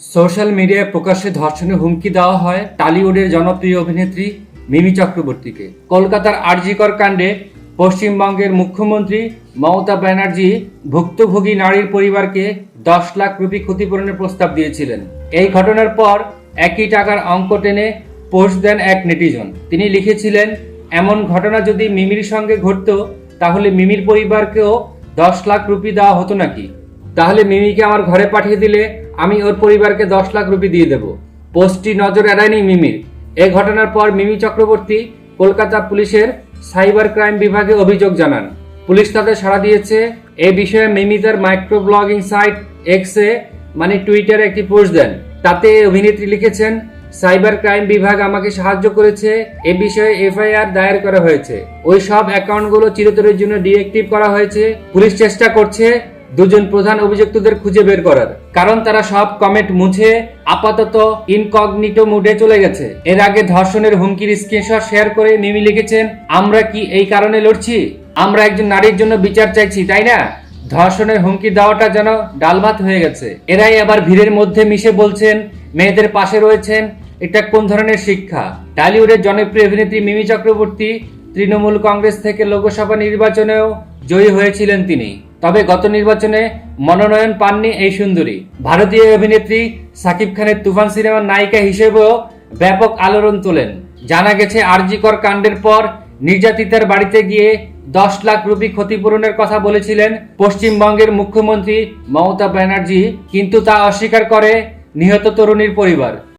Social মিডিয়ায় প্রকাশ্যে ধর্ষণের হুমকি দেওয়া হয় টালিউডের জনপ্রিয় অভিনেত্রী মিমি চক্রবর্তীকে। কলকাতার আরজিকর কাণ্ডে পশ্চিমবঙ্গের মুখ্যমন্ত্রী মমতা ব্যানার্জি ভুক্তভোগী নারীর পরিবারকে দশ লাখ রুপি ক্ষতিপূরণের প্রস্তাব দিয়েছিলেন। এই ঘটনার পর একই টাকার অঙ্ক টেনে পোস্ট দেন এক নেটিজন। তিনি লিখেছিলেন, এমন ঘটনা যদি মিমির সঙ্গে ঘটত, তাহলে মিমির পরিবারকেও দশ লাখ রুপি দেওয়া হতো নাকি? তাহলে মিমিকে আমার ঘরে পাঠিয়ে দিলে আমি ওর পরিবারকে দশ লাখ রুপি দিয়ে দেব। পোস্টটি নজর এড়ায়নি মিমির এ ঘটনার পর মিমি চক্রবর্তী কলকাতা পুলিশের সাইবার ক্রাইম বিভাগে অভিযোগ জানান। পুলিশ তাদের সাড়া দিয়েছে, এ বিষয়ে মিমি তার মাইক্রো ব্লগিং সাইট এক্সে মানে টুইটারে একটি পোস্ট দেন। তাতে অভিনেত্রী লিখেছেন, সাইবার ক্রাইম বিভাগ আমাকে সাহায্য করেছে, এ বিষয়ে এফআইআর দায়ের করা হয়েছে। ওই সব অ্যাকাউন্টগুলো চিরতরের জন্য ডিএক্টিভ করা হয়েছে। পুলিশ চেষ্টা করছে দুজন প্রধান অভিযুক্তদের খুঁজে বের করার। কারণ তারা সব কমেন্ট মুছে আপাতত ইনকগনিটো মুডে চলে গেছে। এর আগে ধর্ষণের হুমকির স্ক্রিনশট শেয়ার করে মিমি লিখেছেন, আমরা কি এই কারণে লড়ছি? আমরা একজন নারীর জন্য বিচার চাইছি, তাই না? ধর্ষণের হুমকি দেওয়াটা যেন ডালভাত হয়ে গেছে। এরাই আবার ভিড়ের মধ্যে মিশে বলছেন, মেয়েদের পাশে রয়েছেন, এটা কোন ধরনের শিক্ষা? টালিউডের জনপ্রিয় অভিনেত্রী মিমি চক্রবর্তী তৃণমূল কংগ্রেস থেকে লোকসভা নির্বাচনেও জয়ী হয়েছিলেন তিনি। তবে গত নির্বাচনে মনোনয়ন পাননি এই সুন্দরী। ভারতীয় অভিনেত্রী সাকিব খানের তুফান সিনেমার নায়িকা হিসেবেও ব্যাপক আলোড়ন তোলেন। জানা গেছে আরজিকর কাণ্ডের পর নির্যাতিতার বাড়িতে গিয়ে দশ লাখ রুপি ক্ষতিপূরণের কথা বলেছিলেন পশ্চিমবঙ্গের মুখ্যমন্ত্রী মমতা ব্যানার্জি, কিন্তু তা অস্বীকার করে নিহত তরুণীর পরিবার।